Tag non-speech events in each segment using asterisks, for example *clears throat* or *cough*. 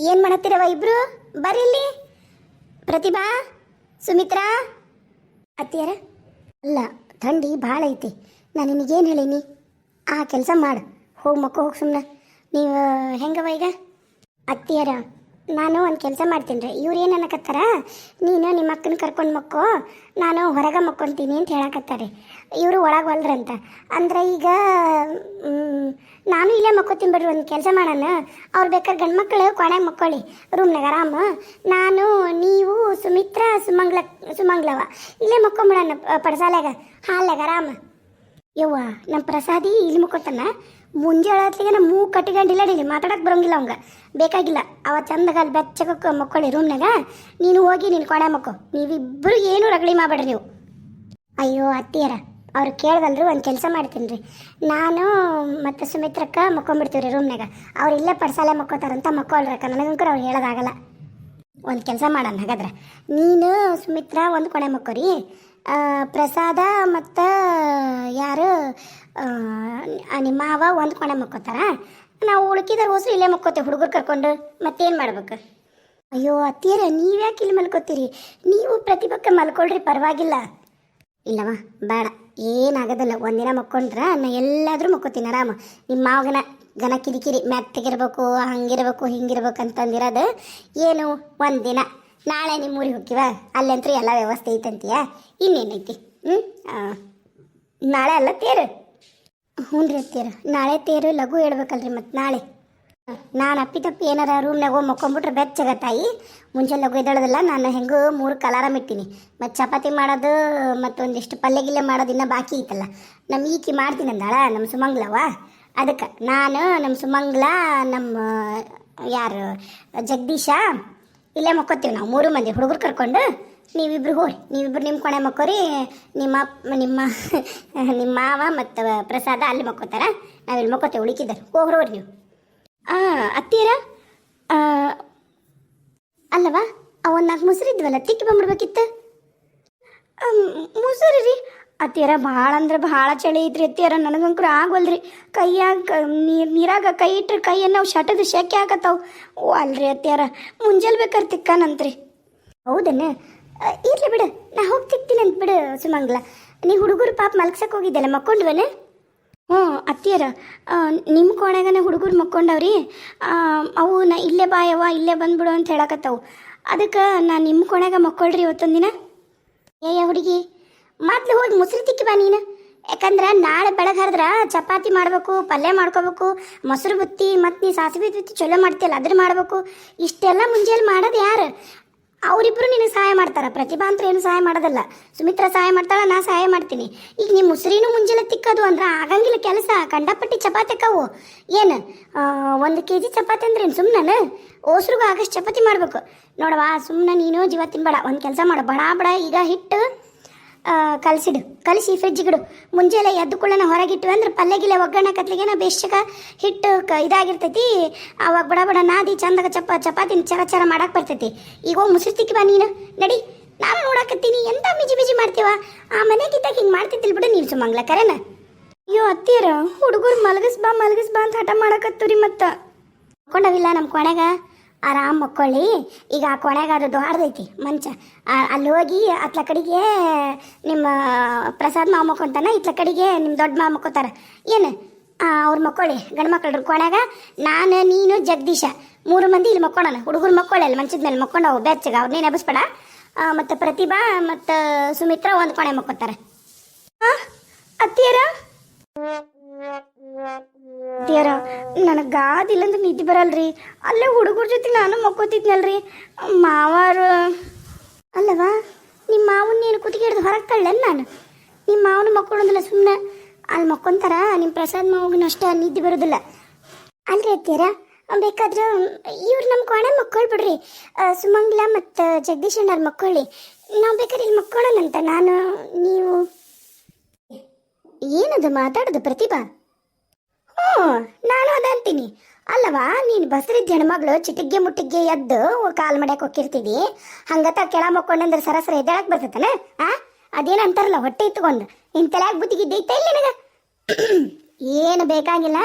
ಏನು ಮಾಡತ್ತೀರವ ಇಬ್ರು? ಇಲ್ಲಿ. ಪ್ರತಿಭಾ, ಸುಮಿತ್ರಾ. ಅತ್ತಿಯರ? ಅಲ್ಲ, ಥಂಡಿ ಭಾಳ ಐತಿ. ನಾನು ನಿನಗೇನು ಹೇಳೀನಿ? ಆ ಕೆಲಸ ಮಾಡು. ಹೋಗಿ ಮಕ್ಕ ಹೋಗಿ ಸುಮ್ಮನೆ ನೀವು, ಹೆಂಗವ ಈಗ? ಅತ್ತಿಯರ? ನಾನು ಒಂದು ಕೆಲಸ ಮಾಡ್ತೀನಿ ರೀ. ಇವ್ರು ಏನು ಅನ್ನಕತ್ತಾರ? ನೀನು ನಿಮ್ಮ ಅಕ್ಕನ ಕರ್ಕೊಂಡು ಮಕ್ಕೋ, ನಾನು ಹೊರಗೆ ಮಕ್ಕೊಂತೀನಿ ಅಂತ ಹೇಳಕತ್ತಾರೆ. ಇವರು ಒಳಗೆ ಹೊಲ್ರಂತ. ಅಂದ್ರೆ ಈಗ ನಾನು ಇಲ್ಲೇ ಮಕ್ಕೋತೀನಿ ಬಿಡ್ರಿ, ಒಂದು ಕೆಲಸ ಮಾಡೋಣ. ಅವ್ರು ಬೇಕಾದ್ರೆ ಗಂಡು ಮಕ್ಕಳು ಕೊನೆಗೆ ಮಕ್ಕೊಳ್ಳಿ ರೂಮ್ನಾಗ ಆರಾಮ. ನಾನು, ನೀವು, ಸುಮಿತ್ರ, ಸುಮಂಗ್ಲ, ಸುಮಂಗ್ಲವ. ಇಲ್ಲೇ ಮಕ್ಕೊಂಬಿಡೋಣ ಪಡಸಾಲ್ಯಾಗ, ಹಾಲ್ಯಾಗ ಆರಾಮ. ಯವ್ವ ನಮ್ಮ ಪ್ರಸಾದಿ ಇಲ್ಲಿ ಮುಕ್ಕೊತಾನ ಮುಂಜಾನೆ ಹೊತ್ತಿಗೆ ನಮ್ಮ ಮೂಗು ಕಟ್ಟಿಕೊಂಡಿಲ್ಲ ಮಾತಾಡಕ್ಕೆ ಬರೋಂಗಿಲ್ಲ ಅವಂಗೆ. ಬೇಕಾಗಿಲ್ಲ. ಅವ ಚಂದಾಗ ಬೆಚ್ಚಗ ಮಕ್ಕೊಳ್ಳಿ ರೂಮ್ನಾಗ. ನೀನು ಹೋಗಿ ನೀನು ಕೊಣೆ ಮಕ್ಕೋ. ನೀವಿಬ್ಬರು ಏನು ರಗಳಿ ಮಾಡಬೇಡ್ರಿ ನೀವು. ಅಯ್ಯೋ, ಅತ್ತಿಯರ, ಅವ್ರು ಕೇಳ್ದಲ್ರಿ ಒಂದು ಕೆಲಸ ಮಾಡ್ತೀನಿ ರೀ. ನಾನು ಮತ್ತು ಸುಮಿತ್ರಕ್ಕ ಮಕ್ಕೊಂಬಿಡ್ತೀವಿ ರೀ ರೂಮ್ನಾಗ. ಅವ್ರು ಇಲ್ಲೇ ಪಡ್ಸಾಲೆ ಮಕ್ಕೋತಾರಂತ ಮಕ್ಕೊಳ್ರಕ್ಕ ನನಗಂಕರ ಅವ್ರು ಹೇಳೋದಾಗಲ್ಲ ಒಂದು ಕೆಲಸ ಮಾಡೋಣ ಹಾಗಾದ್ರೆ. ನೀನು ಸುಮಿತ್ರ ಒಂದು ಕೊಣೆ ಮಕ್ಕೋರಿ. ಪ್ರಸಾದ ಮತ್ತು ಯಾರು ನಿಮ್ಮ ಮಾವ ಒಂದು ಕೊಣೆ ಮಕ್ಕೋತಾರ? ನಾವು ಉಳ್ಕಿದಾರ ಹೊಸರು ಇಲ್ಲೇ ಮಕ್ಕೋತೇವೆ, ಹುಡುಗರು ಕರ್ಕೊಂಡು. ಮತ್ತೇನು ಮಾಡ್ಬೇಕು? ಅಯ್ಯೋ, ಅತ್ತಿಯರ, ನೀವ್ಯಾಕೆ ಇಲ್ಲಿ ಮಲ್ಕೋತೀರಿ? ನೀವು ಪ್ರತಿಭಕ್ಕೆ ಮಲ್ಕೊಳ್ರಿ, ಪರವಾಗಿಲ್ಲ. ಇಲ್ಲವ, ಬೇಡ. ಏನಾಗೋದಿಲ್ಲ, ಒಂದಿನ ಮಕ್ಕೊಂಡ್ರ ನಾ ಎಲ್ಲಾದರೂ ಮಕ್ಕೋತೀನಿ, ಆರಾಮ. ನಿಮ್ಮ ಮಾವಗನ ಗನ ಕಿರಿಕಿರಿ, ಮೆತ್ತಗಿರ್ಬೇಕು, ಹಂಗಿರ್ಬೇಕು, ಹಿಂಗಿರ್ಬೇಕು ಅಂತಂದಿರೋದು, ಏನು, ಒಂದಿನ. ನಾಳೆ ನಿಮ್ಮ ಊರಿಗೆ ಹೋಗ್ತೀವ? ಅಲ್ಲಂತೂ ಎಲ್ಲ ವ್ಯವಸ್ಥೆ ಐತಂತೀಯ? ಇನ್ನೇನೈತಿ? ಹ್ಞೂ ನಾಳೆ ಅಲ್ಲ ತೇರು? ಹ್ಞೂ ರೀ ತೇರು. ನಾಳೆ ತೇರು ಲಘು ಹೇಳ್ಬೇಕಲ್ರಿ ಮತ್ತು ನಾಳೆ. ನಾನು ಅಪ್ಪಿ ತಪ್ಪಿ ಏನಾರ ರೂಮ್ನಾಗ ಹೋಗಿ ಮಕ್ಕೊಂಬಿಟ್ರೆ ಬೆಚ್ಚಗ ತಾಯಿ. ಮುಂಚೆ ಲಘು ಎದ್ದೇಳೋದಿಲ್ಲ, ನಾನು ಹೆಂಗೂ ಮೂರು ಕಲಾರಾಮ್ ಇಟ್ಟಿನಿ. ಮತ್ತು ಚಪಾತಿ ಮಾಡೋದು, ಮತ್ತೊಂದಿಷ್ಟು ಪಲ್ಯ ಗಿಲ್ಲೆ ಮಾಡೋದು ಇನ್ನೂ ಬಾಕಿ ಐತಲ್ಲ. ನಮ್ಮ ಈಕಿ ಮಾಡ್ತೀನಿ ಅಂದಾಳ ನಮ್ಮ ಸುಮಂಗ್ಲವ. ಅದಕ್ಕೆ, ನಾನು ನಮ್ಮ ಸುಮಂಗ್ಲ ನಮ್ಮ ಯಾರು, ಜಗದೀಶ ಇಲ್ಲೇ ಮಕ್ಕೋತೀವಿ ನಾವು, ಮೂರು ಮಂದಿ ಹುಡುಗರು ಕರ್ಕೊಂಡು ನೀವಿಬ್ರು ಹೋರಿ. ನೀವಿಬ್ರು ನಿಮ್ಮ ಕೊನೆ ಮಕ್ಕೋರಿ, ನಿಮ್ಮ ನಿಮ್ಮ ನಿಮ್ಮ ಮಾವ ಮತ್ತು ಪ್ರಸಾದ ಅಲ್ಲಿ ಮಕ್ಕೋತಾರ. ನಾವಿಲ್ಲಿ ಮಕ್ಕೋತೇವೆ, ಉಳಿಕಿದ್ದಾರೆ. ಹೋಗ್ರೋರಿ ನೀವು. ಅತ್ತೀರ? ಅಲ್ಲವಾ? ಒಂದು ನಾಲ್ಕು ಮೊಸರು ಇದ್ವಲ್ಲ, ತಿಕ್ಕಿ ಬಂದ್ಬಿಡ್ಬೇಕಿತ್ತು. ಮೊಸರು ರೀ. ಅತ್ತಿಯರ ಭಾಳ ಅಂದ್ರೆ ಭಾಳ ಚಳಿ ಐತ್ರಿ ಅತ್ತಿಯರ ನನಗಂಕರು ಆಗವಲ್ರಿ. ಕೈಯಾಗ ನೀರು ನೀರಾಗ ಕೈ ಇಟ್ರೆ ಕೈಯನ್ನು ನಾವು ಶಟದ ಶೆಕೆ ಆಗತ್ತಾವು. ಓ, ಅಲ್ರಿ ಅತ್ತಿಯರ ಮುಂಜಾನೆ ಬೇಕಾದ್ರೆ ತಿಕ್ಕಾನಂತ್ರಿ. ಹೌದನ್ನ ಇರ್ಲಿ ಬಿಡು, ನಾ ಹೋಗಿ ತಿಕ್ತೀನಿ ಅಂತ ಬಿಡು ಸುಮಂಗ್ಲ. ನೀ ಹುಡುಗರು ಪಾಪ ಮಲ್ಗ್ಸಕ್ಕೆ ಹೋಗಿದ್ದಲ್ಲ, ಮಕ್ಕೊಂಡ್ವನ? ಹ್ಞೂ ಅತ್ತಿಯರ ನಿಮ್ಮ ಕೋಣೆಗನೇ ಹುಡುಗರು ಮಕ್ಕೊಂಡವ್ರಿ. ಅವು ನಾ ಇಲ್ಲೇ ಬಾಯವ್ವ ಇಲ್ಲೇ ಬಂದ್ಬಿಡು ಅಂತ ಹೇಳಕತ್ತವು. ಅದಕ್ಕೆ ನಾನು ನಿಮ್ಮ ಕೋಣೆಗ ಮಕ್ಕೊಳ್ರಿ ಇವತ್ತೊಂದಿನ. ಏಯ ಹುಡುಗಿ? ಮೊದ್ಲು ಹೋಗಿ ಮುಸ್ರಿ ತಿಕ್ಕಿ ಬಾ ನೀನು. ಯಾಕಂದ್ರೆ ನಾಳೆ ಬೆಳಗ್ಗೆ ಹರಿದ್ರೆ ಚಪಾತಿ ಮಾಡಬೇಕು, ಪಲ್ಯ ಮಾಡ್ಕೋಬೇಕು, ಮೊಸರು ಬುತ್ತಿ, ಮತ್ತು ನೀ ಸಾಸಿವೆ ಬುತ್ತಿ ಚಲೋ ಮಾಡ್ತೀಯಲ್ಲ ಅದ್ರ ಮಾಡಬೇಕು. ಇಷ್ಟೆಲ್ಲ ಮುಂಜಾನೆ ಮಾಡೋದು ಯಾರು? ಅವರಿಬ್ಬರು ನಿನಗೆ ಸಹಾಯ ಮಾಡ್ತಾರೆ. ಪ್ರತಿಭಾ ಅಂತ ಏನು ಸಹಾಯ ಮಾಡೋದಲ್ಲ. ಸುಮಿತ್ರ ಸಹಾಯ ಮಾಡ್ತಾಳ, ನಾ ಸಹಾಯ ಮಾಡ್ತೀನಿ. ಈಗ ನಿಮ್ಮ ಮುಸ್ರಿನೂ ಮುಂಜಾನೆ ತಿಕ್ಕೋದು ಅಂದ್ರೆ ಆಗಂಗಿಲ್ಲ ಕೆಲಸ. ಕಂಡಪಟ್ಟಿ ಚಪಾತಿ ಅಕ್ಕವು. ಏನು ಒಂದು ಕೆ ಜಿ ಚಪಾತಿ ಅಂದ್ರೆ ಏನು ಸುಮ್ಮನೆ ಓಸ್ರಿಗೂ ಆಗಷ್ಟು ಚಪಾತಿ ಮಾಡಬೇಕು. ನೋಡವಾ ಸುಮ್ಮನೆ ನೀನು ಜೀವ ತಿನ್ಬೇಡ. ಒಂದು ಕೆಲಸ ಮಾಡು. ಬಡ ಬಡ ಈಗ ಹಿಟ್ಟು ಕಲಸಿಡು. ಕಲಸಿ ಫ್ರಿಜ್ಜಿಗಿಡು ಮುಂಜಾನೆ ಎದ್ದು ಕೂಡಲೇ ಹೊರಗಿಟ್ಟು ಅಂದ್ರೆ ಪಲ್ಯಗಿಲೆ ಒಗ್ಗರಣೆ ಕತ್ಲಿಗೆನ ಬೇಷಕ ಹಿಟ್ಟು ಕ ಇದಾಗಿರ್ತೈತಿ. ಅವಾಗ ಬಡ ಬಡ ನಾದಿ ಚಂದಾಗ ಚಪ ಚಪಾತಿನ ಚರ ಚರ ಮಾಡಕ್ಕೆ ಬರ್ತೈತಿ. ಈಗ ಹೋಗಿ ಮುಸುರು ಬಾ ನೀನು. ನಡಿ, ನಾನು ನೋಡಾಕತ್ತೀನಿ. ಎಂತ ಮಿಜಿ ಮಿಜಿ ಮಾಡ್ತೀವ? ಆ ಮನೆಗಿದ್ದಾಗ ಹಿಂಗೆ ಮಾಡ್ತಿದ್ದಿಲ್ ಬಿಡು ನೀವು ಸುಮಂಗ್ಲ ಕರೆನ ಅಯ್ಯೋ ಅತ್ತೀರ ಹುಡುಗರು ಮಲಗಿಸ್ ಬಾ ಮಲಗಿಸ್ ಬಾ ಅಂತ ಹಠ ಮಾಡಕತ್ತೂರಿ ಮತ್ತೆ. ಹಾಕೊಂಡವಿಲ್ಲ ನಮ್ಮ ಕೊನೆಗ ಆರಾಮ್ ಮಕ್ಕೊಳ್ಳಿ. ಈಗ ಆ ಕೊನೆಗ ಅದು ದೊಡ್ಡದೈತಿ ಮಂಚ ಅಲ್ಲಿ ಹೋಗಿ ಅತ್ಲ ಕಡೆಗೆ ನಿಮ್ಮ ಪ್ರಸಾದ್ ಮಾವ ಮಕ್ಕೊಂತಾನ, ಇತ್ಲ ಕಡೆಗೆ ನಿಮ್ಮ ದೊಡ್ಡ ಮಾವ ಮಕ್ಕೋತಾರ. ಏನು? ಅವ್ರು ಮಕ್ಕೊಳ್ಳಿ ಗಂಡು ಮಕ್ಕಳು ಕೊನೆಗ ನಾನು, ನೀನು, ಜಗದೀಶ ಮೂರು ಮಂದಿ ಇಲ್ಲಿ ಮಕ್ಕೊಳ್ಳೋಣ ಹುಡುಗರು ಮಕ್ಕೊಳ್ಳಿ ಅಲ್ಲಿ ಮಂಚದ ಮೇಲೆ ಮಕ್ಕೊಂಡವು ಬೆಚ್ಚಗ. ಅವ್ರನ್ನೇನು ಎಬ್ಬಿಸ್ಬೇಡ ಮತ್ತು ಪ್ರತಿಭಾ ಮತ್ತು ಸುಮಿತ್ರ ಒಂದು ಕೊನೆ ಮಕ್ಕೋತಾರೆ. ಅತ್ತಿಯರ? ಅತ್ತಿಯರ ನನಗೆ ಗಾದಿಲ್ಲ ಅಂದ್ರೆ ನಿದ್ದೆ ಬರಲ್ರಿ. ಅಲ್ಲೇ ಹುಡುಗರ ಜೊತೆ ನಾನು ಮಕ್ಕೋತಿದ್ನಲ್ರಿ. ಮಾವಾರು, ಅಲ್ಲವಾ? ನಿಮ್ಮ ಮಾವನ್ನ ಏನು ಕುತ್ತಿಗೆ ಹಿಡಿದು ಹೊರಗೆ ತಳ್ಳಲ್ಲ ನಾನು? ನಿಮ್ಮ ಮಾವನ ಮಕ್ಕೊಳ್ಳೋದಿಲ್ಲ ಸುಮ್ಮನೆ ಅಲ್ಲಿ ಮಕ್ಕೊಂತಾರ ನಿಮ್ಮ ಪ್ರಸಾದ್ ಮಾವಿನ ಅಷ್ಟೇ ನಿದ್ದೆ ಬರೋದಿಲ್ಲ. ಅಲ್ರಿ ಅತ್ತೀರ ಬೇಕಾದ್ರೆ ಇವ್ರು ನಮ್ಮ ಕೋಣೆ ಮಕ್ಕಳ್ ಬಿಡ್ರಿ. ಸುಮಂಗ್ಲ ಮತ್ತು ಜಗದೀಶ್ ಅಣ್ಣವ್ರು ಮಕ್ಕೊಳ್ಳಿ. ನಾವು ಬೇಕಾದ್ರೆ ಇಲ್ಲಿ ಮಕ್ಕೊಳ್ಳೋಣಂತ ನಾನು, ನೀವು ಏನದು ಮಾತಾಡೋದು ಪ್ರತಿಭಾ? ಹ್ಞೂ, ನಾನು ಅದಂತೀನಿ. ಅಲ್ಲವಾ, ನೀನು ಬಸರಿದ್ದ ಹೆಣ್ಮಗಳು ಚಿಟಿಗ್ಗೆ ಮುಟ್ಟಿಗೆ ಎದ್ದು ಕಾಲ್ ಮಾಡ್ಯಾಕ ಹೋಗಿರ್ತಿದಿ ಹಂಗತ ಕೆಳ ಮಕ್ಕೊಂಡಂದ್ರೆ ಸರಸರ ಎದ್ದೇಳಕ್ ಬರ್ತೈತನ? ಆ? ಅದೇನು ಅಂತಾರಲ್ಲ, ಹೊಟ್ಟೆ ಇತ್ತುಕೊಂಡು ನಿನ್ ತಲೆಯಾಗ ಬುದ್ಧಿಗಿದ್ದೈತೆ ಇಲ್ಲ ನಿನಗ? ಏನು ಬೇಕಾಗಿಲ್ಲ.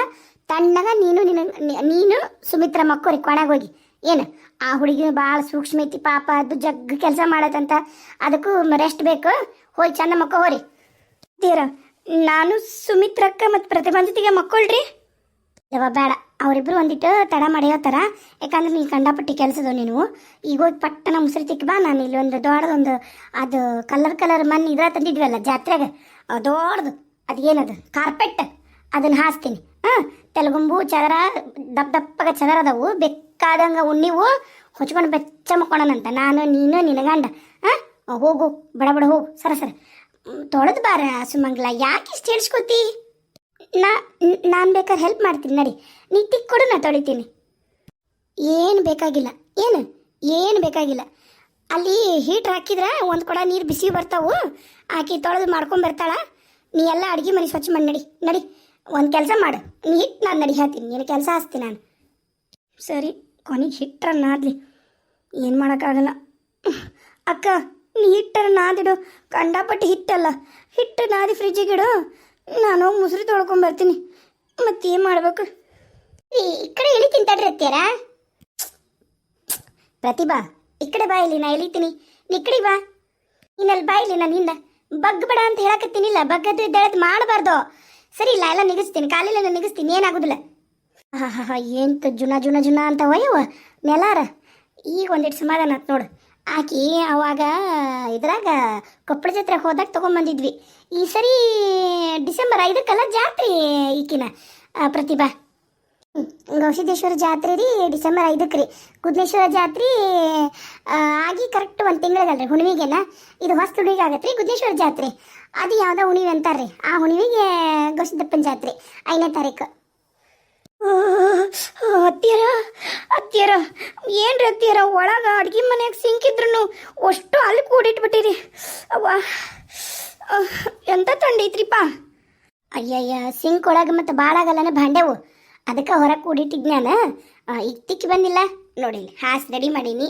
ತಣ್ಣಗ ನೀನು ನಿನ, ನೀನು ಸುಮಿತ್ರ ಮಕ್ಕೋರಿ ಕೊಣಾಗ ಹೋಗಿ. ಏನು, ಆ ಹುಡುಗಿ ಭಾಳ ಸೂಕ್ಷ್ಮ ಐತಿ ಪಾಪ, ಅದು ಜಗ್ ಕೆಲಸ ಮಾಡತ್ತಂತ. ಅದಕ್ಕೂ ರೆಸ್ಟ್ ಬೇಕು. ಹೋಯ್, ಚಂದ ಮಕ್ಕ ಹೋರಿ. ತೀರ ನಾನು ಸುಮಿತ್ರಕ್ಕ ಮತ್ತು ಪ್ರತಿಭಾ ಜೊತೆಗೆ ಮಕ್ಕಳ್ರಿ. ಯವ್ವ, ಬೇಡ. ಅವರಿಬ್ರು ಒಂದಿಟ್ಟು ತಡ ಮಾಡ್ಯಾವತ್ತಾರ ಯಾಕಂದ್ರೆ ನೀನು ಕಂಡಪಟ್ಟಿ ಕೆಲಸದ ನೀನು. ಈಗ ಹೋಗಿ ಪಟ್ಟನ ಮುಸ್ರಿ ತಿಕ್ಕ ಬಾ. ನಾನು ಇಲ್ಲಿ ಒಂದು ದೊಡ್ಡದೊಂದು ಅದು ಕಲರ್ ಕಲರ್ ಮಣ್ಣು ಇದ್ರ ತಂದಿದ್ವಲ್ಲ ಜಾತ್ರೆಗೆ. ದೊಡ್ಡದು. ಅದು ಏನದು? ಕಾರ್ಪೆಟ್. ಅದನ್ನು ಹಾಸ್ತೀನಿ. ಹಾಂ? ತೆಲಗುಂಬು ಚದರ, ದಪ್ಪ ದಪ್ಪಗ ಚದರ ಅದಾವು. ಬೇಕಾದಂಗ ಉಣ್ಣಿವು. ಹೊಚ್ಕೊಂಡು ಬೆಚ್ಚ ಮಕ್ಕೊಳನಂತ. ನಾನು, ನೀನು ನಿನಗಂಡ ಗಂಡ. ಹಾಂ? ಹೋಗು. ಬಡ ಬಡ ಹೋಗು. ಸರ ಸರ. ತೊಳೆದು ಬಾರ ಸುಮಂಗ್ಲ, ಯಾಕೆ ಇಷ್ಟು ಹೇಳ್ಸ್ಕೊತಿ? ನಾ, ನಾನು ಬೇಕಾದ್ರೆ ಹೆಲ್ಪ್ ಮಾಡ್ತೀನಿ, ನಡಿ. ನೀ ತಿಕ್ ಕೊಡು, ನಾ ತೊಳಿತೀನಿ. ಏನು ಬೇಕಾಗಿಲ್ಲ, ಏನು? ಏನು ಬೇಕಾಗಿಲ್ಲ. ಅಲ್ಲಿ ಹೀಟ್ರ್ ಹಾಕಿದ್ರೆ ಒಂದು ಕೊಡ ನೀರು ಬಿಸಿ ಬರ್ತಾವು. ಆಕಿ ತೊಳೆದು ಮಾಡ್ಕೊಂಡ್ ಬರ್ತಾಳ. ನೀ ಎಲ್ಲ ಅಡುಗೆ ಮನೆ ಸ್ವಚ್ಛ ಮಾಡಿ, ನಡಿ ನಡಿ. ಒಂದು ಕೆಲಸ ಮಾಡು. ನೀ ಹಿಟ್ಟು ನಾನು ನಡಿ ಹೇಳ್ತೀನಿ. ನೀನು ಕೆಲಸ ಹಚ್ತೀನಿ ನಾನು. ಸರಿ, ಕೊನೆಗೆ ಹಿಟ್ರ ನಾದ್ಲಿ ಏನು ಮಾಡೋಕ್ಕಾಗಲ್ಲ. ಅಕ್ಕ ನೀ ಹಿಟ್ಟರ ನಾದಿಡು. ಕಂಡಾಪಟ್ಟಿ ಹಿಟ್ಟಲ್ಲ. ಹಿಟ್ಟು ನಾದಿ ಫ್ರಿಜ್ಜಿಗಿಡು ನಾನು ಹೋಗಿ ಮುಸುರಿ ತೊಳ್ಕೊಂಬರ್ತೀನಿ ಮತ್ತೇನು ಮಾಡಬೇಕು. ಈ ಕಡೆ ಇಳಿ ತಡ್ರಿ ಅತ್ಯಾರ ಪ್ರತಿಭಾ, ಈ ಕಡೆ ಬಾ ಇಲ್ಲಿ, ನಾ ಎಳಿತೀನಿ ನೀ ಕಡೆ ಬಾ. ಇನ್ನಲ್ಲಿ ಬಾ ಇಲ್ಲಿ ನಾನು ಹಿಂದೆ ಬಗ್ ಬೇಡ ಅಂತ ಹೇಳಕತ್ತೀನಿಲ್ಲ ಬಗ್ಗದ್ದು ಇದ್ದಳದ್ ಮಾಡಬಾರ್ದು. ಸರಿ, ಇಲ್ಲ, ಎಲ್ಲ ನಿಗಿಸ್ತೀನಿ. ಕಾಲಿಲ್ಲ ನಿಗಿಸ್ತೀನಿ. ಏನಾಗುದಿಲ್ಲ. ಹಾ ಹಾ ಹಾ ಏಂತ ಜುನ ಜುನ ಜುನ ಅಂತ ಒಯ್ಯವ? ನೆಲಾರ. ಈಗ ಒಂದಿಟ್ಟು ಸಮಾಧಾನ ಆತ್ ನೋಡು. ಆಕಿ ಅವಾಗ ಇದ್ರಾಗ ಕೊಪ್ಪಳ ಜಾತ್ರೆ ಹೋದಾಗ ತೊಗೊಂಬಂದಿದ್ವಿ. ಈ ಸರಿ ಡಿಸೆಂಬರ್ ಐದಕ್ಕಲ್ಲ ಜಾತ್ರೆ ಈಕಿನ ಪ್ರತಿಭಾ. ಗೌಸಿದ್ದೇಶ್ವರ ಜಾತ್ರೆ ರೀ, ಡಿಸೆಂಬರ್ ಐದಕ್ಕೆ ರೀ. ಗುದ್ನೇಶ್ವರ ಜಾತ್ರೆ ಆಗಿ ಕರೆಕ್ಟ್ ಒಂದು ತಿಂಗಳಿಗಲ್ರಿ ಹುಣ್ಣಿಮೆಗೆಲ್ಲ ಇದು ಹೊಸ ಹುಣ್ಣಿಗೆ ಆಗತ್ತೆ ರೀ ಗುದ್ನೇಶ್ವರ ಜಾತ್ರೆ. ಅದು ಯಾವುದೋ ಹುಣ್ಣಿಮೆ ರೀ ಆ ಹುಣ್ಣಿಮೆಗೆ ಗವಿಸಿದ್ದಪ್ಪನ ಜಾತ್ರೆ, ಐದನೇ ತಾರೀಕು. ಅತ್ತಿಯರ ಅತ್ತಿಯರ, ಏನ್ರಿ ಅತ್ತಿಯರ, ಒಳಗ ಅಡ್ಗೆ ಮನೆಯಾಗ ಸಿಂಕಿದ್ರು ಅಷ್ಟು ಅಲ್ಲಿ ಕೂಡಿಟ್ಬಿಟ್ಟಿರಿ ಅವ್ವ ಎಂತ ತಂಡೈತ್ರಿಪ್ಪ ಅಯ್ಯಯ್ಯ ಸಿಂಕ್ ಒಳಗೆ ಮತ್ತೆ ಭಾಳ ಆಗಲ್ಲನ ಭಾಂಡೆವು ಅದಕ್ಕೆ ಹೊರಗೆ ಕೂಡಿಟ್ಟಿದ್ ನಾನು ಬಂದಿಲ್ಲ. ನೋಡಿ ಹಾಸ್ ರೆಡಿ ಮಾಡೀನಿ.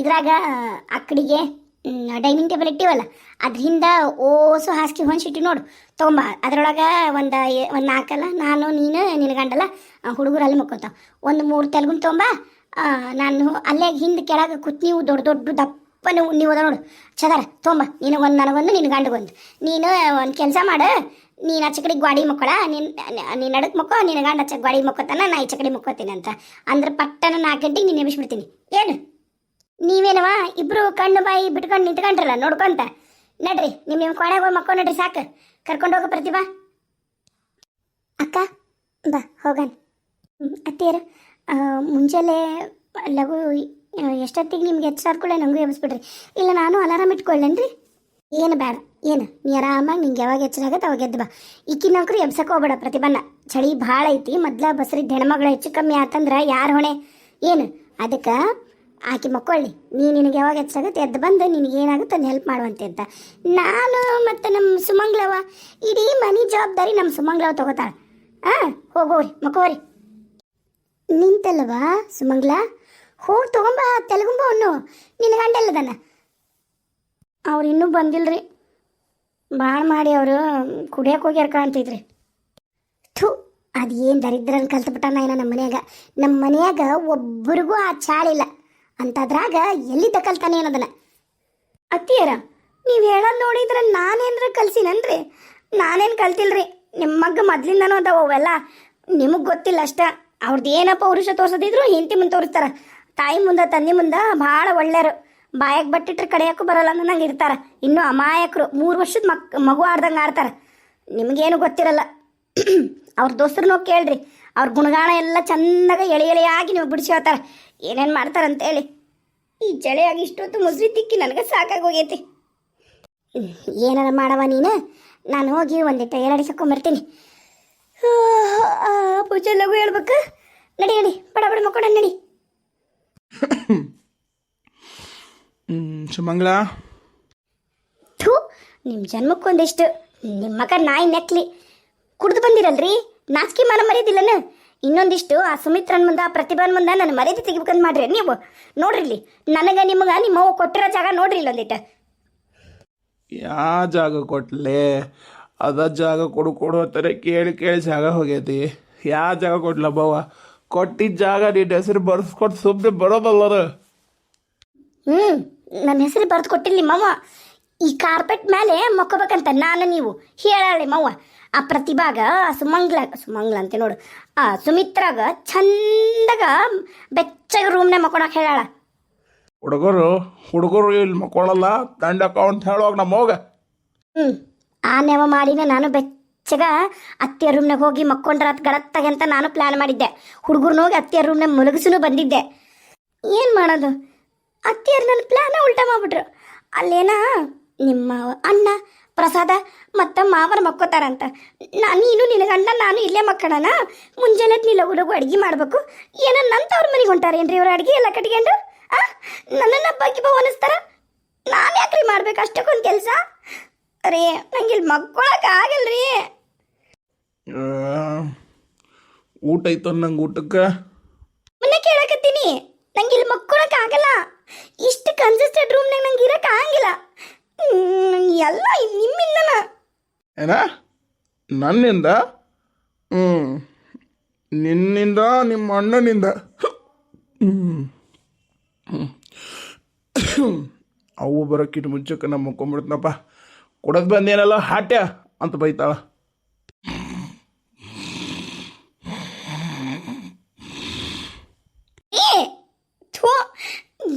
ಇದ್ರಾಗ ಅಕ್ಕಡಿಗೆ ಡೈನಿಂಗ್ ಟೇಬಲ್ ಇಟ್ಟಿವಲ್ಲ, ಅದರಿಂದ ಓಸು ಹಾಸಿಗೆ ಹೊಂಚಿಟ್ಟು ನೋಡು. ತೊಗೊಂಬ, ಅದರೊಳಗೆ ಒಂದು ಒಂದು ನಾಲ್ಕಲ್ಲ, ನಾನು, ನೀನು ನಿನ್ನ ಗಂಡಲ್ಲ ಹುಡುಗರು ಅಲ್ಲಿ ಮುಕ್ಕೋತಾವ. ಒಂದು ಮೂರು ತೆಲುಗುನ್ ತೊಗೊಂಬ ನಾನು ಅಲ್ಲೇ ಹಿಂದೆ ಕೆಳಗೆ ಕುತ್ನೀವು ದೊಡ್ಡ ದೊಡ್ಡ ದಪ್ಪನೆ ನೀವು ಅದ ನೋಡು. ಚದರ, ತೊಗೊಂಬ, ನೀನು ಒಂದು, ನನಗೊಂದು ನಿನ್ನ ಗಂಡಗೊಂದು. ನೀನು ಒಂದು ಕೆಲಸ ಮಾಡು, ನೀನು ಆಚೆ ಕಡೆ ಗ್ವಾಡಿ ಮಕ್ಕಳ, ನೀನು ನೀನು ನಡಕ್ ಮಕ್ಕೋ ನಿನ್ನ ಗಂಡ ಗ್ವಾಡಿ ಮಕ್ಕೋತಾನ, ನಾ ಈ ಕಡೆ ಮುಕ್ಕೋತೀನಿ ಅಂತ. ಅಂದ್ರೆ ಪಟ್ಟನ ನಾಲ್ಕು ಗಂಟೆಗೆ ನೀನು ಎಬ್ಬಿಸ್ಬಿಡ್ತೀನಿ. ಏನು? ನೀವೇನವ ಇಬ್ರು ಕಣ್ಣು ಬಾಯಿ ಬಿಟ್ಕೊಂಡು ನಿಂತ್ಕೊಂಡ್ರಲ್ಲ, ನೋಡ್ಕೊಂತ. ನಡ್ರಿ ನಿಮ್ಮ ನಿಮ್ಮ ಕೊನೆಗೆ ಹೋಗಿ ಮಕ್ಕಳು ನಡ್ರಿ ಸಾಕು. ಕರ್ಕೊಂಡು ಹೋಗೋ ಪ್ರತಿಭಾ. ಅಕ್ಕ, ಬಾ ಹೋಗಣ ಅತ್ತೇರು ಮುಂಜಾನೆ ಲಘು ಎಷ್ಟೊತ್ತಿಗೆ ನಿಮ್ಗೆ ಹೆಚ್ಚು ಸಾರ್ಕೊಳ್ಳೆ ನನಗೂ ಎಬ್ಬಿಸ್ಬಿಡ್ರಿ ಇಲ್ಲ, ನಾನು ಅಲಾರಾಮ್ ಇಟ್ಕೊಳ್ಳೇನ್ರಿ ಏನು ಬೇಡ ಏನು? ನೀ ಆರಾಮಾಗಿ ನಿಂಗೆ ಯಾವಾಗ ಎಚ್ಚರಾಗತ್ತೆ ಅವಾಗ ಎದ್ದು ಬಾ. ಈಕಿ ನೌಕರಿ ಎಬ್ಸಕ್ಕೆ ಹೋಗ್ಬೇಡ ಪ್ರತಿಭನ್ನ ಚಳಿ ಭಾಳ ಐತಿ, ಮೊದ್ಲ ಬಸ್ರಿದ್ದ ಹೆಣ್ಮಗಳು ಹೆಚ್ಚು ಕಮ್ಮಿ ಆತಂದ್ರೆ ಯಾರು ಹೊಣೆ? ಏನು? ಅದಕ್ಕೆ ಆಕಿ ಮಕ್ಕೊಳ್ಳಿ, ನೀ ನಿನಗೆ ಯಾವಾಗ ಹೆಚ್ಚಾಗುತ್ತೆ, ಎದ್ದು ಬಂದು ನಿನಗೆ ಏನಾಗುತ್ತೆ ಅದನ್ನ ಹೆಲ್ಪ್ ಮಾಡುವಂತೆ ಅಂತ. ನಾನು ಮತ್ತು ನಮ್ಮ ಸುಮಂಗ್ಲವ, ಇಡೀ ಮನೆ ಜವಾಬ್ದಾರಿ ನಮ್ಮ ಸುಮಂಗ್ಲವ ತಗೋತಾಳೆ. ಹಾಂ ಹೋಗೋರಿ, ಮಕ್ಕೋರಿ. ನಿಂತಲ್ವಾ ಸುಮಂಗ್ಲ? ಹೋಗಿ ತಗೊಂಬ, ತೆಲುಗುಂಬ ಅವನು ನಿನ್ನ ಗಂಡಲ್ಲದನ್ನ ಅವ್ರು ಇನ್ನೂ ಬಂದಿಲ್ರಿ. ಭಾಳ ಮಾಡಿ ಅವರು ಕುಡಿಯೋಕೆ ಹೋಗ್ಯಾರ ಕಾಣ್ತಿದ್ರಿ. ಥೂ ಅದು ಏನು ದರಿದ್ರನ ಕಲ್ತ್ಬಿಟ್ಟಾನ ಏನೋ ನಮ್ಮ ಮನ್ಯಾಗ? ನಮ್ಮ ಮನ್ಯಾಗ ಒಬ್ಬರಿಗೂ ಆ ಚಾಳಿಲ್ಲ. ಅಂತದ್ರಾಗ ಎಲ್ಲಿ ತಕಲ್ತಾನೆ ಏನದನ್ನ ಅತ್ತಿಯರ, ನೀವು ಹೇಳೋದು ನೋಡಿದ್ರೆ ನಾನೇನ್ರ ಕಲ್ಸಿನನ್ರಿ? ನಾನೇನು ಕಲ್ತಿಲ್ರಿ? ನಿಮ್ಮ ಮಗ್ಗ ಮೊದ್ಲಿಂದನೂ ಅದಾವ ಅವೆಲ್ಲ. ನಿಮಗೆ ಗೊತ್ತಿಲ್ಲ ಅಷ್ಟ. ಅವ್ರದ್ದು ಏನಪ್ಪ ಪೌರುಷ ತೋರ್ಸದಿದ್ರು ಹೆಂಡತಿ ಮುಂದೆ ತೋರಿಸ್ತಾರ. ತಾಯಿ ಮುಂದೆ, ತಂದೆ ಮುಂದೆ ಭಾಳ ಒಳ್ಳೆಯರು. ಬಾಯಕ್ಕೆ ಬಟ್ಟಿಟ್ರೆ ಕಡೆಯಕ್ಕೂ ಬರಲ್ಲ ನನಗೆ ಇರ್ತಾರ. ಇನ್ನೂ ಅಮಾಯಕರು ಮೂರು ವರ್ಷದ ಮಕ್ ಮಗು ಆಡ್ದಂಗೆ ಆಡ್ತಾರೆ. ನಿಮಗೇನು ಗೊತ್ತಿರಲ್ಲ. *clears throat* ಅವ್ರ ದೋಸ್ತರನ್ನೂ ಕೇಳ್ರಿ. ಅವ್ರ ಗುಣಗಾಣ ಎಲ್ಲ ಚೆನ್ನಾಗಿ ಎಳೆ ಎಳೆಯಾಗಿ ನೀವು ಬಿಡಿಸಿ ಹೇಳ್ತಾರೆ. ಏನೇನು ಮಾಡ್ತಾರಂತೇಳಿ. ಈ ಚಳಿಯಾಗಿ ಇಷ್ಟೊತ್ತು ಮುಸ್ರಿ ತಿಕ್ಕಿ ನನಗೆ ಸಾಕಾಗೋಗೈತಿ ಏನಾರ ಮಾಡವ ನೀನು? ನಾನು ಹೋಗಿ ಒಂದಿಟ್ಟು ಏರಾಡಿಸ್ಕೊಂಬರ್ತೀನಿ ಪೂಜೆ ಲಘು ಹೇಳ್ಬೇಕು? ನಡಿ ನಡಿ ಬಡ ಬಡ ಮಕ್ಕಳ ನಡಿ. ಸುಮಂಗಳ ಥೂ ನಿಮ್ಮ ಜನ್ಮಕ್ಕೊಂದಿಷ್ಟು ನಿಮ್ಮ ಮಗ ನಾಯಿ ನೆಕ್ಲಿ. ಕುಡ್ದು ಬಂದಿರಲ್ರಿ? ನಾಚಿಕೆ ಮಾನ ಮರ್ಯಾದಿಲ್ಲನ? ಇನ್ನೊಂದಿಷ್ಟು ಆ ಸುಮಿತ್ರನ್ ಮುಂದೆ ಆ ಪ್ರತಿಭಾನ್ ಮುಂದೆ ನನ್ನ ಮರ್ಯಾದೆ ತೆಗಿಬೇಕಂತ ಮಾಡ್ರಿ ನೀವು. ನೋಡ್ರಿ ಇಲ್ಲಿ ನನಗೆ ನಿಮಗೆ ನಿಮ್ಮ ಅವ್ವ ಕೊಟ್ಟಿರೋ ಜಾಗ ನೋಡ್ರಿ ಇಲ್ಲೊಂದಿಟ್ಟು ಯಾ ಜಾಗ ಕೊಟ್ಲೆ? ಅದ ಜಾಗ ಕೊಡು ಕೊಡು ಅಂತಾರೆ ಕೇಳಿ ಕೇಳಿ ಜಾಗ ಹೋಗೈತಿ. ಯಾ ಜಾಗ ಕೊಡ್ಲ ಬವ್ವ ಕೊಟ್ಟಿದ್ದ ಜಾಗ ನಿನ್ನ ಹೆಸರು ಬರ್ಸ್ಕೊಟ್ಟು ಸುಮ್ಮನೆ ಬರೋದಲ್ಲರ ಹ್ಞೂ ನನ್ನ ಹೆಸರು ಬರೆದು ಕೊಟ್ಟಿಲ್ಲ ಮಾವ. ಈ ಕಾರ್ಪೆಟ್ ಮೇಲೆ ಮಕ್ಕೋಬೇಕಂತ ನಾನು ನೀವು. ಹೇಳಿ ಮವ್ವ ಆ ಪ್ರತಿಭಾಗ ಸುಮಂಗ್ಲ ಸುಮಂಗ್ಲ ಅಂತ ನೋಡು. ಆ ಸುಮಿತ್ರಾಗ ಚಂದಾಗ ಬೆಚ್ಚಗ ರೂಮ್ನಾಗ ಮಕ್ಕೊಳಕ್ ಹೇಳಾಳ ಹುಡುಗರು ಹುಡುಗರು ಇಲ್ಲಿ ಮಕ್ಕೊಳಲ್ಲ ದಂಡ ಅಂತ ಹೇಳುವಾಗ ನಮ್ಮ ಹೋಗ ಹ್ಞೂ ಆ ನೆವ ಮಾಡಿನ ನಾನು ಬೆಚ್ಚಗ ಅತ್ತೆ ರೂಮ್ನಾಗ ಹೋಗಿ ಮಕ್ಕೊಂಡ್ರ ಅತ್ ಗಡತ್ತಾಗೆ ಅಂತ ನಾನು ಪ್ಲ್ಯಾನ್ ಮಾಡಿದ್ದೆ. ಹುಡುಗರ್ನ ಹೋಗಿ ಅತ್ತೆ ರೂಮ್ನಾಗ ಮಲಗಿಸೂ ಬಂದಿದ್ದೆ. ಏನು ಮಾಡೋದು? ಅತ್ತೆಯರು ನನ್ನ ಪ್ಲಾನ್ ಉಲ್ಟಾ ಮಾಡ್ಬಿಟ್ರು. ಅಲ್ಲೇನ ನಿಮ್ಮ ಅಣ್ಣ ಪ್ರಸಾದ ಮತ್ತು ಮಾವನ ಮಕ್ಕೋತಾರಂತ. ನಾ ನೀನು ನಿನ್ನ ಗಂಡ ನಾನು ಇಲ್ಲೇ ಮಕ್ಕಳನ. ಮುಂಜಾನೆ ನೀ ಲಗು ಲಗು ಅಡುಗೆ ಮಾಡಬೇಕು. ಏನೋ ನಂತ ಅವ್ರ ಮನೆಗೆ ಹೊಂಟಾರೇನ್ರಿ ಇವ್ರ ಅಡುಗೆ ಎಲ್ಲ ಕಟ್ಕೊಂಡು? ಆ? ನನ್ನನ್ನು ಬಗ್ಗೆ ಬಾ ಅನಿಸ್ತಾರ ನಾನು ಯಾಕ್ರಿ ಮಾಡ್ಬೇಕು ಅಷ್ಟಕ್ಕೊಂದು ಕೆಲಸ? ಅರೇ ನಂಗೆ ಇಲ್ಲಿ ಮಕ್ಕೊಳಕ್ ಆಗಲ್ರಿ. ಊಟ ಐತೋ ನಂಗೆ ಊಟಕ್ಕೆ? ಮೊನ್ನೆ ಕೇಳಕತ್ತೀನಿ. ನಂಗೆ ಇಲ್ಲಿ ಮಕ್ಕೊಳಕ್ ಆಗಲ್ಲ. ಇಷ್ಟು ಕನ್ಸಿಸ್ಟೆಡ್ ರೂಮ್ನಾಗ ನಂಗೆ ಇರಕ್ ಆಗಂಗಿಲ್ಲ. ಎಲ್ಲ ನಿಮ್ಮಿಂದನ. ಏನ? ನನ್ನಿಂದ? ಹ್ಞೂ ನಿನ್ನಿಂದ ನಿಮ್ಮ ಅಣ್ಣನಿಂದ. ಅವು ಬರೋಕ್ಕಿಟ್ಟು ಮುಂಚಕ್ಕೆ ನಮ್ಮ ಮುಕ್ಕೊಂಬಿಡ್ತನಪ್ಪ. ಕೊಡೋದು ಬಂದೇನಲ್ಲ ಹಾಟ್ಯ ಅಂತ ಬೈತಾಳ.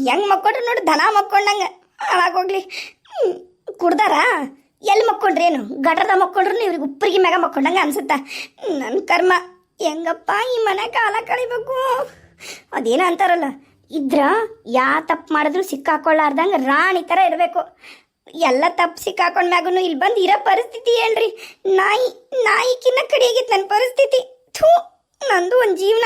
ಹೆಂಗ್ ಮಕ್ಕೊಂಡ್ರು ನೋಡಿ ದನ ಮಕ್ಕೊಂಡಂಗ. ಹಾಳಾಗೋಗ್ಲಿ. ಕುಡ್ದಾರ? ಎಲ್ಲಿ ಮಕ್ಕೊಂಡ್ರೇನು? ಗಟರದ ಮಕ್ಕೊಂಡ್ರು ಇವ್ರಿಗೆ ಉಪ್ಪರಿಗೆ ಮ್ಯಾಗ ಮಕ್ಕೊಂಡಂಗ ಅನ್ಸುತ್ತ? ನನ್ನ ಕರ್ಮ ಹೆಂಗಪ್ಪ ಈ ಮನೆ ಕಾಲ ಕಳಿಬೇಕು? ಅದೇನ ಅಂತಾರಲ್ಲ, ಇದ್ರ ಯಾ ತಪ್ಪು ಮಾಡಿದ್ರು ಸಿಕ್ಕಾಕೊಳ್ಳಾರ್ದಂಗೆ ರಾಣಿ ಥರ ಇರಬೇಕು. ಎಲ್ಲ ತಪ್ಪು ಸಿಕ್ಕಾಕೊಂಡ ಮ್ಯಾಗೂ ಇಲ್ಲಿ ಬಂದು ಇರೋ ಪರಿಸ್ಥಿತಿ ಏನ್ರಿ? ನಾಯಿ, ನಾಯಿಕಿನ್ನ ಕಡಿಯಾಗಿತ್ತು ನನ್ನ ಪರಿಸ್ಥಿತಿ. ಥೂ, ನಂದು ಒಂದು ಜೀವನ.